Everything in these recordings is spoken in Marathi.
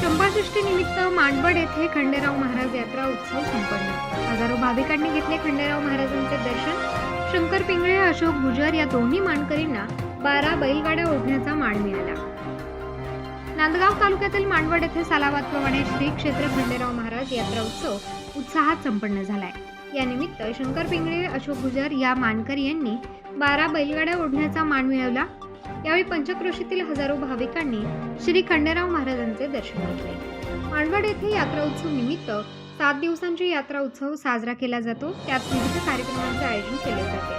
चंपाषष्ठी निमित्त मांडवड येथे खंडेराव महाराज यात्रा उत्सव संपन्न. हजारो भाविकांनी घेतले खंडेराव महाराजांचे दर्शन. शंकर पिंगळे अशोक गुजर या दोन्ही मानकरींना बारा बैलगाड्या ओढण्याचा मान मिळाला. नांदगाव तालुक्यातील मांडवड येथे सालावादप्रमाणे श्री क्षेत्र खंडेराव महाराज यात्रा उत्सव उत्साहात संपन्न झालाय. यानिमित्त शंकर पिंगळे अशोक गुजर या मानकरी यांनी बारा बैलगाड्या ओढण्याचा मान मिळवला. यावेळी पंचक्रोशीतील हजारो भाविकांनी श्री खंडेराव महाराजांचे दर्शन घेतले. मांडवड येथे यात्रा उत्सव निमित्त सात दिवसांची यात्रा उत्सव साजरा केला जातो. त्यात विविध कार्यक्रमांचे आयोजन केले जाते.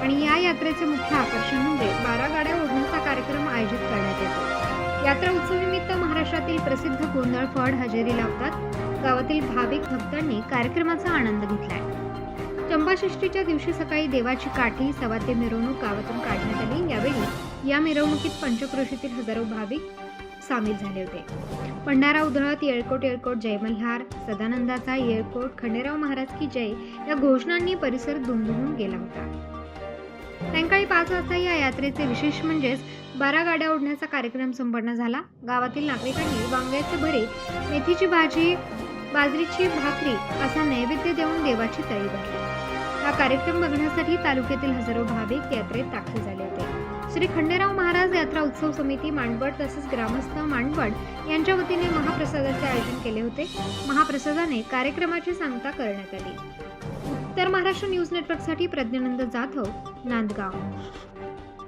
आणि या यात्रेचे मुख्य आकर्षण म्हणजे बारा गाड्या ओढण्याचा कार्यक्रम आयोजित करण्यात येतो. यात्रा उत्सव निमित्त महाराष्ट्रातील प्रसिद्ध गोंधळ फड हजेरी लावतात. गावातील भाविक भक्तांनी कार्यक्रमाचा आनंद घेतलाय. चंपाषष्टीच्या दिवशी सकाळी देवाची काठी सवाद्य मिरवणूक गावातून काढण्यात आली. यावेळी या मिरवणुकीत पंचक्रोशीतील हजारो भाविक सामील झाले होते. पंढारा उधळत येळकोट येळकोट जय मल्हार सदानंदाचा येळकोट खंडेराव महाराज की जय या घोषणांनी परिसर दुमदुमून गेला होता. सायंकाळी पाच वाजता या यात्रेचे विशेष म्हणजेच बारा गाड्या ओढण्याचा कार्यक्रम संपन्न झाला. गावातील नागरिकांनी वांग्याचे भरे मेथीची भाजी बाजरीची भाकरी असा नैवेद्य देऊन देवाची तळी भरली. हा कार्यक्रम बघण्यासाठी तालुक्यातील हजारो भाविक यात्रेत दाखल झाले होते. श्री खंडेराव महाराज यात्रा उत्सव समिती मांडवड तसेच ग्रामस्थ मांडवड यांच्या वतीने महाप्रसादाचे आयोजन केले होते. महाप्रसादाने कार्यक्रमाची सांगता करण्यात आली. उत्तर महाराष्ट्र न्यूज नेटवर्कसाठी प्रज्ञानंद जाधव नांदगाव.